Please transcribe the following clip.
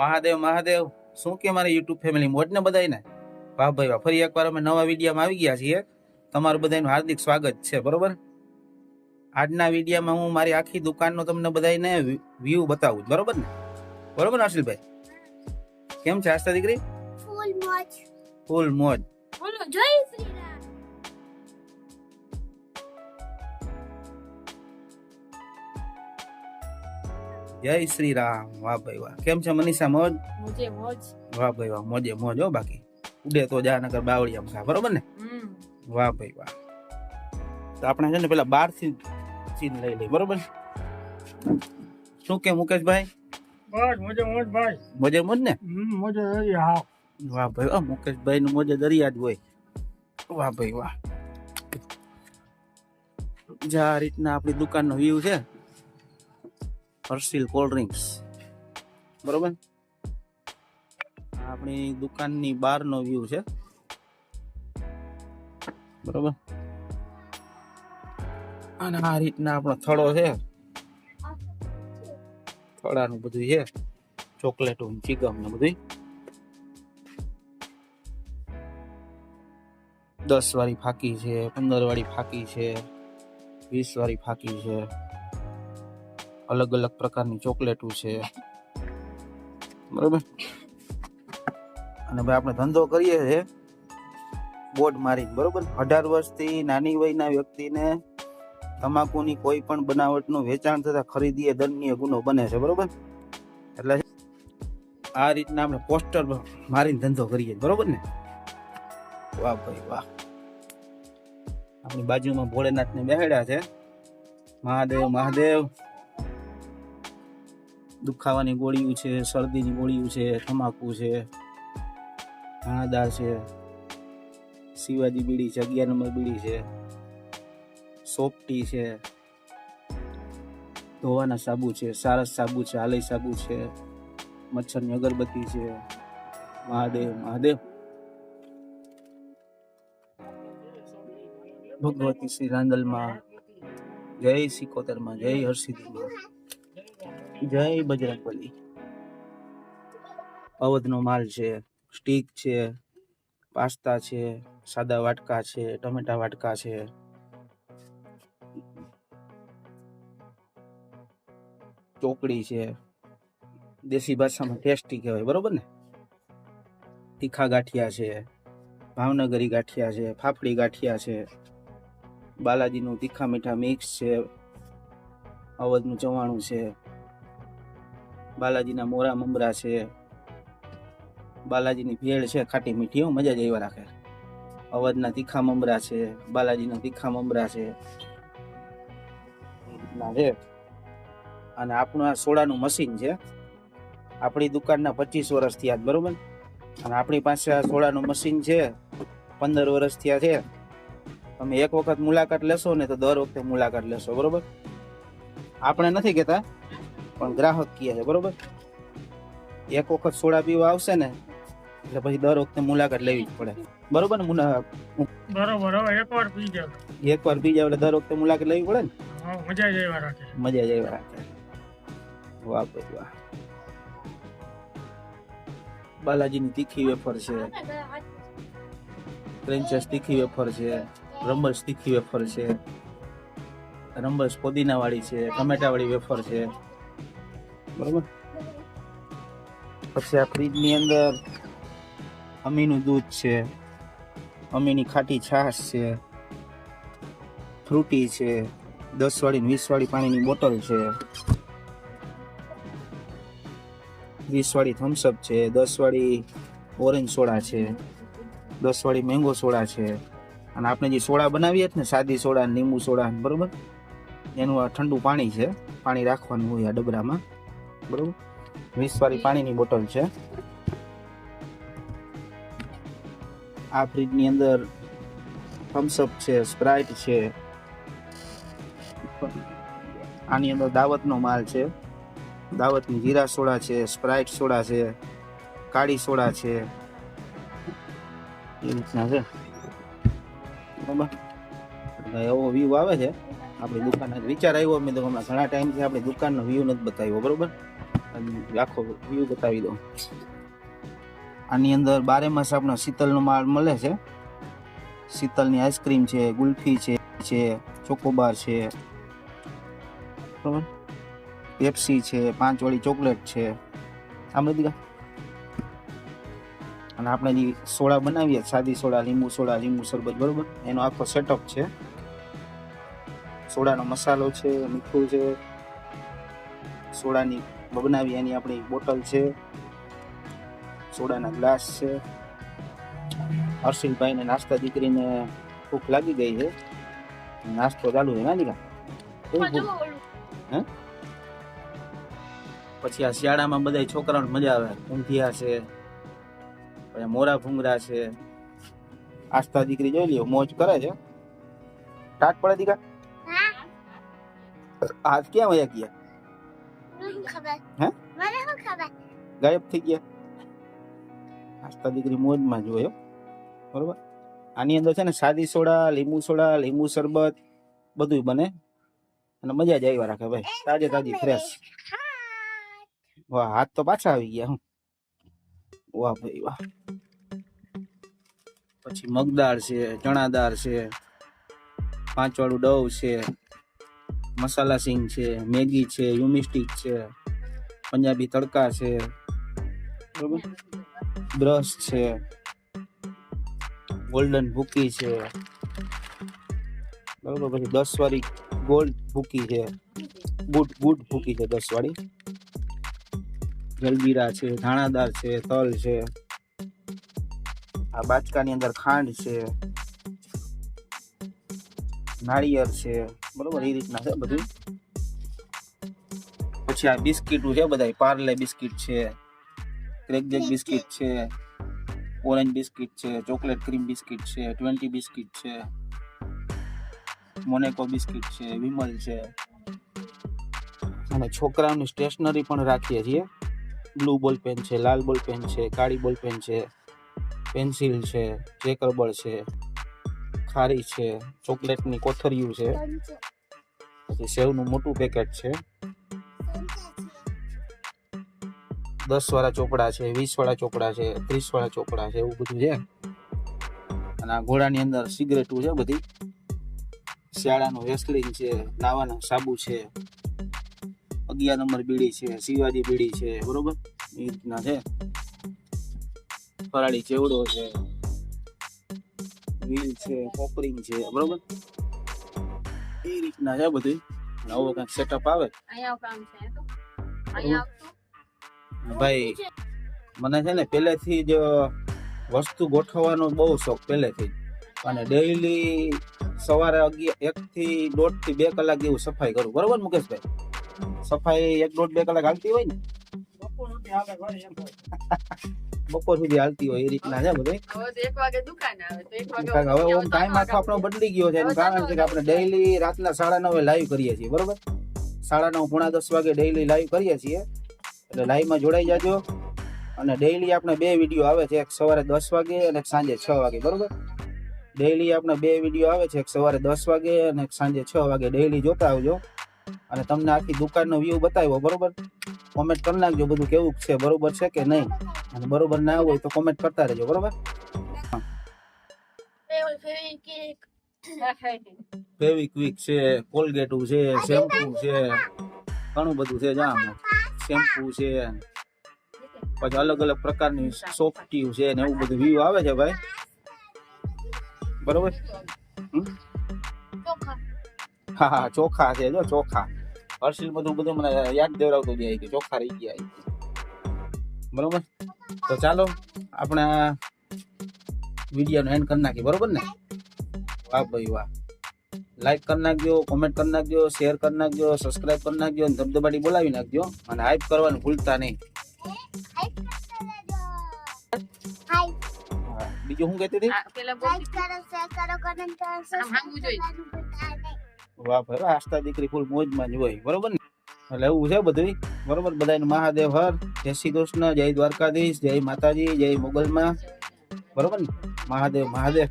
મહાદેવ મહાદેવ શું કે મારી યુટ્યુબ ફેમિલી મોજ ને બધાય ને વાહ ભાઈ વાહ ફરી એકવાર અમે નવા વિડિયામાં આવી ગયા છીએ. તમારું બધાનું હાર્દિક સ્વાગત છે બરોબર? આજના વિડિયામાં હું મારી આખી દુકાનનો તમને બધાને વ્યૂ બતાવું બરોબર ને? બરોબર હર્ષિલભાઈ કેમ છે આસ્તા દીકરી? ફૂલ મોજ. ફૂલ મોજ. બોલો જય શ્રી જય શ્રી રામ વાહ ભાઈ વાહ. કેમ છે મનીષા મોજ? મોજે મોજ. વાહ ભાઈ વાહ મોજે મોજ હો બાકી. ઉડે તો જાનગર બાવળિયામાં ખા બરોબર ને? વાહ ભાઈ વાહ. તો આપણે છે ને પેલા બારથી સીન લઈ લઈ બરોબર શું કે મુકેશભાઈ બસ મોજે મોજ ભાઈ. મોજે મોજ ને? મોજે હા. વાહ ભાઈ વાહ મુકેશભાઈ નું મોજે દરિયા જ હોય. વાહ ભાઈ વાહ. જે આ રીતના આપણી દુકાનનો વ્યૂ છે. હર્ષિલ કોલ્ડ ડ્રિંક્સ બરોબર? આપણી દુકાનની બહારનો વ્યૂ છે. બરોબર? અને આ રીતના આપણો થડો છે. થડાનું બધું છે. ચોકલેટ ચીગમ ને બધું દસ વાળી ફાકી છે પંદર વાળી ફાકી છે વીસ વાળી ફાકી છે. અલગ અલગ પ્રકારની ચોકલેટો છે. બરોબર? અને ભાઈ આપણે ધંધો કરીએ છે. બોર્ડ મારીને, બરોબર? અઢાર વર્ષથી નાની વયના વ્યક્તિને તમાકુની કોઈ પણ બનાવટનું વેચાણ તથા ખરીદીએ દંડનીય ગુનો બને છે, બરોબર? એટલે આ રીતના આપણે પોસ્ટર મારીને ધંધો કરીએ, બરોબર ને? વાહ ભાઈ વાહ. આપણી બાજુમાં ભોળેનાથને બેહાડ્યા છે. મહાદેવ મહાદેવ. દુખાવાની ગોળીઓ છે, શરદીની ગોળીઓ છે, તમાકુ છે ધાણાદાર છે, શિવાજી બીડી છે અગિયાર નંબર બીડી છે, સોપટી છે, ધોવાના સાબુ છે, સારસ સાબુ છે, આલય સાબુ છે, મચ્છરની અગરબત્તી છે, મહાદેવ મહાદેવ. ભગવતી શ્રી રાંદલમાં જય સિકોતરમાં, જય હર્ષિદમાં જય બજરંગબલી અવધનો માલ છે, સ્ટીક છે, પાસ્તા છે, સાદા વાટકા છે, ટમેટા વાટકા છે. ચોકડી છે, દેશી ભાષામાં ટેસ્ટી કહેવાય, બરોબર ને? તીખા ગાંઠિયા છે, ભાવનગરી ગાંઠિયા છે, ફાફડી ગાંઠિયા છે, બાલાજીનું તીખા મીઠા મિક્સ છે, અવધનું ચવાણું છે. બાલાજીના મોરા મમરા છે, બાલાજીની ભેળ છે, ખાટી મીઠી, હું, મજા જ એવા રાખે. અવધના તીખા મમરા છે, બાલાજીના તીખા મમરા છે. છે અને આપણું આ સોડાનું મશીન છે, આપણી દુકાનના પચીસ વર્ષ થયા બરોબર? અને આપણી પાસે આ સોડાનું મશીન છે, પંદર વર્ષ થયા છે. તમે એક વખત મુલાકાત લેશો ને તો દર વખતે મુલાકાત લેશો, બરોબર? આપણે નથી કહેતા પણ ગ્રાહક કહે છે બરોબર? એક વખત સોડા પીવા આવશે ને એટલે પછી દર વખતે મુલાકાત લેવી જ પડે. બરોબર ને મુના બરોબર હવે એકવાર પી જાવ એક વાર પી જાવ એટલે દર વખતે મુલાકાત લેવી પડે ને? મજા જ રાખે. મજા જ રાખે. વાહ ભાઈ વાહ. બાલાજીની તીખી વેફર છે. ક્રેન્ચસ તીખી વેફર છે. રમ્બલ્સ તીખી વેફર છે. રમ્બલ્સ પુદીના વાળી છે. ટમેટા વાળી વેફર છે. બરોબર? પછી આ ફ્રીજની અંદર અમીનું દૂધ છે, અમીની ખાટી છાશ છે, ફ્રૂટી છે દસ વાળી વીસ વાળી પાણીની બોટલ છે વીસ વાળી થમ્સઅપ છે દસ વાળી ઓરેન્જ સોડા છે દસ વાળી મેંગો સોડા છે, અને આપણે જે સોડા બનાવીએ ને, સાદી સોડા લીંબુ સોડા બરોબર? એનું આ ઠંડુ પાણી છે, પાણી રાખવાનું હોય આ ડબરામાં. બરોબર? વીસ વાળી પાણીની બોટલ છે. આ ફ્રીજની અંદર થમ્સઅપ છે સ્પ્રાઇટ છે. આની અંદર દાવતનો માલ છે. દાવતની જીરા સોડા છે સ્પ્રાઇટ સોડા છે કાળી સોડા છે. એ રીતના છે. બરાબર? એવો વ્યૂ આવે છે. આપણી દુકાન વિચાર આવ્યો મેં તો હમણાં ઘણા ટાઈમથી આપણી દુકાનનો વ્યૂ નથી બતાવ્યો, બરોબર? આખો વ્યૂ બતાવી દઉં. આની અંદર બારે માસ આપણો શીતલનો માલ મળે છે. શીતલની આઈસ્ક્રીમ છે, ગુલ્ફી છે છે ચોકોબાર છે, બરાબર? પેપ્સી છે પાંચવાળી ચોકલેટ છે. આ બધી અને આપણે જે સોડા બનાવીએ, સાદી સોડા, લીંબુ સોડા, લીંબુ શરબત, બરોબર? એનો આખો સેટઅપ છે. સોડાનો મસાલો છે મીઠું છે સોડાની બનાવી એની આપણી બોટલ છે સોડાના ગ્લાસ છે. હર્ષિલભાઈને નાસ્તા દીકરીને ભૂખ લાગી ગઈ છે. નાસ્તો ચાલુ છે નાની દીકરા કેવી પછી આ શિયાળામાં બધા છોકરાઓને મજા આવે. ઊંધિયા છે પછી મોરા ભૂંગરા છે. આસ્થા દીકરી જોઈ લ્યો મોજ કરે છે. ટાટ પડે દીકા? હાથ ક્યાં વયા ગયા? ખબર? હે? મને શું ખબર? ગાયબ થઈ ગયા. આસ્થા દીકરી મોજમાં જોયો બરોબર? આની અંદર છે ને સાદી સોડા લીંબુ સોડા લીંબુ શરબત બધું બને. અને મજા જ આવ્યા રાખે ભાઈ. તાજે તાજી ફ્રેશ વાહ હાથ તો પાછા આવી ગયા હું. વાહ ભાઈ વાહ. પછી મગદાળ છે ચણા દાળ છે પાંચવાળું ડવ છે. મસાલા સિંગ છે, મેગી છે, યુમિસ્ટિક છે, પંજાબી તડકા છે, બરોબર? બ્રશ છે, ગોલ્ડન ભૂકી છે, બરોબર? પછી દસ વાળી ગોલ્ડ ભૂકી છે ગુડ ગુડ ભૂકી છે દસ વાળી જલજીરા છે, ધાણાદાર છે, તલ છે, આ બાચકાની અંદર ખાંડ છે, નાળિયેર છે બરોબર? એ રીતના છે બધું? પછી આ બિસ્કીટું છે બધા પાર્લે બિસ્કીટ છે ક્રેકજેક બિસ્કીટ છે ઓરેન્જ બિસ્કીટ છે ચોકલેટ ક્રીમ બિસ્કીટ છે ટ્વેન્ટી બિસ્કીટ છે મોનેકો બિસ્કીટ છે વિમલ છે. અને છોકરાઓની સ્ટેશનરી પણ રાખીએ છીએ. બ્લુ બોલ પેન છે લાલ બોલ પેન છે કાળી બોલ પેન છે પેન્સિલ છે ચેક રબર છે. ખારી છે, ચોકલેટની કોથરિયું છે. પછી સેવનું મોટું પેકેટ છે. દસ વાળા ચોપડા છે વીસ વાળા ચોપડા છે ત્રીસ વાળા ચોપડા છે, એવું બધું છે. અને આ ઘોડાની અંદર સિગરેટું છે બધી. શિયાળાનું વેસલિન છે નાવાનો સાબુ છે. અગિયાર નંબર બીડી છે, શિવાજી બીડી છે, બરોબર? એ રીતના છે. ફરાળી ચેવડો છે. વ્હીલ છે કોપરિંગ છે બરોબર? એ રીતના છે બધું. નવો કંઈક સેટઅપ આવે. ભાઈ મને છે ને પહેલેથી જ વસ્તુ ગોઠવવાનો બહુ શોખ પહેલેથી. અને ડેઈલી સવારે અગિયાર એક થી દોઢથી બે કલાક જેવું સફાઈ કરું. બરોબર મુકેશભાઈ? સફાઈ એક દોઢ બે કલાક હાલતી હોય ને? બપોર સુધી હાલતી હોય એ રીતના છે બધે. હવે ઓમ ટાઈમ આખો આપણો બદલી ગયો છે. એનું કારણ છે કે આપણે ડેઈલી રાતના સાડા નવે લાઈવ કરીએ છીએ બરોબર? સાડા નવ પોણા દસ વાગે ડેઈલી લાઈવ કરીએ છીએ. એટલે લાઈવમાં જોડાઈ જાજો. અને ડેઈલી આપણે બે વીડિયો આવે છે. એક સવારે દસ વાગે અને એક સાંજે છ વાગે બરોબર? ડેઈલી આપણે બે વીડિયો આવે છે. એક સવારે દસ વાગે અને એક સાંજે છ વાગે. ડેઈલી જોતા આવજો. અને તમને આખી દુકાનનો વ્યૂ બતાવ્યો બરોબર? કોમેન્ટ કરી નાખજો બધું કેવું છે બરોબર છે કે નહીં? અને બરોબર ના હોય તો કોમેન્ટ કરતા રહેજો બરોબર? ફેવિક્વિક છે કોલગેટું છે શેમ્પુ છે ઘણું બધું છે જામ શેમ્પુ છે પછી અલગ અલગ પ્રકારની સોફ્ટીવ છે ને એવું બધું વ્યૂ આવે છે ભાઈ. બરોબર? હા હા ચોખા છે જો ચોખા. હર્ષિલ બધું બધું મને યાદ દેવડાવતો જાય કે ચોખ્ખા રહી ગયા બરોબર? તો ચાલો આપણે આ વિડીયોનો એન્ડ કરી નાખીએ બરોબર ને? વાહ ભાઈ વાહ. લાઈક કરી નાખજો કોમેન્ટ કરી નાખજો શેર કરી નાખજો સબસ્ક્રાઇબ કરી નાખજો અને ધબધબાટી બોલાવી નાખજો અને હાઈપ કરવાનું ભૂલતા નહીં. બીજું શું કહેતી હતી? પેલા લાઈક કરો શેર કરો કમેન્ટ કરો હાંગવું જોઈએ. વાહ ભાઈ આસ્થા દીકરી ફૂલ મોજમાં જ હોય, બરોબર ને? એટલે એવું છે બધું બરોબર બધાને મહાદેવ હર, જય શ્રી કૃષ્ણ, જય દ્વારકાધીશ, જય માતાજી, જય મોગલમાં, બરોબર ને? મહાદેવ મહાદેવ.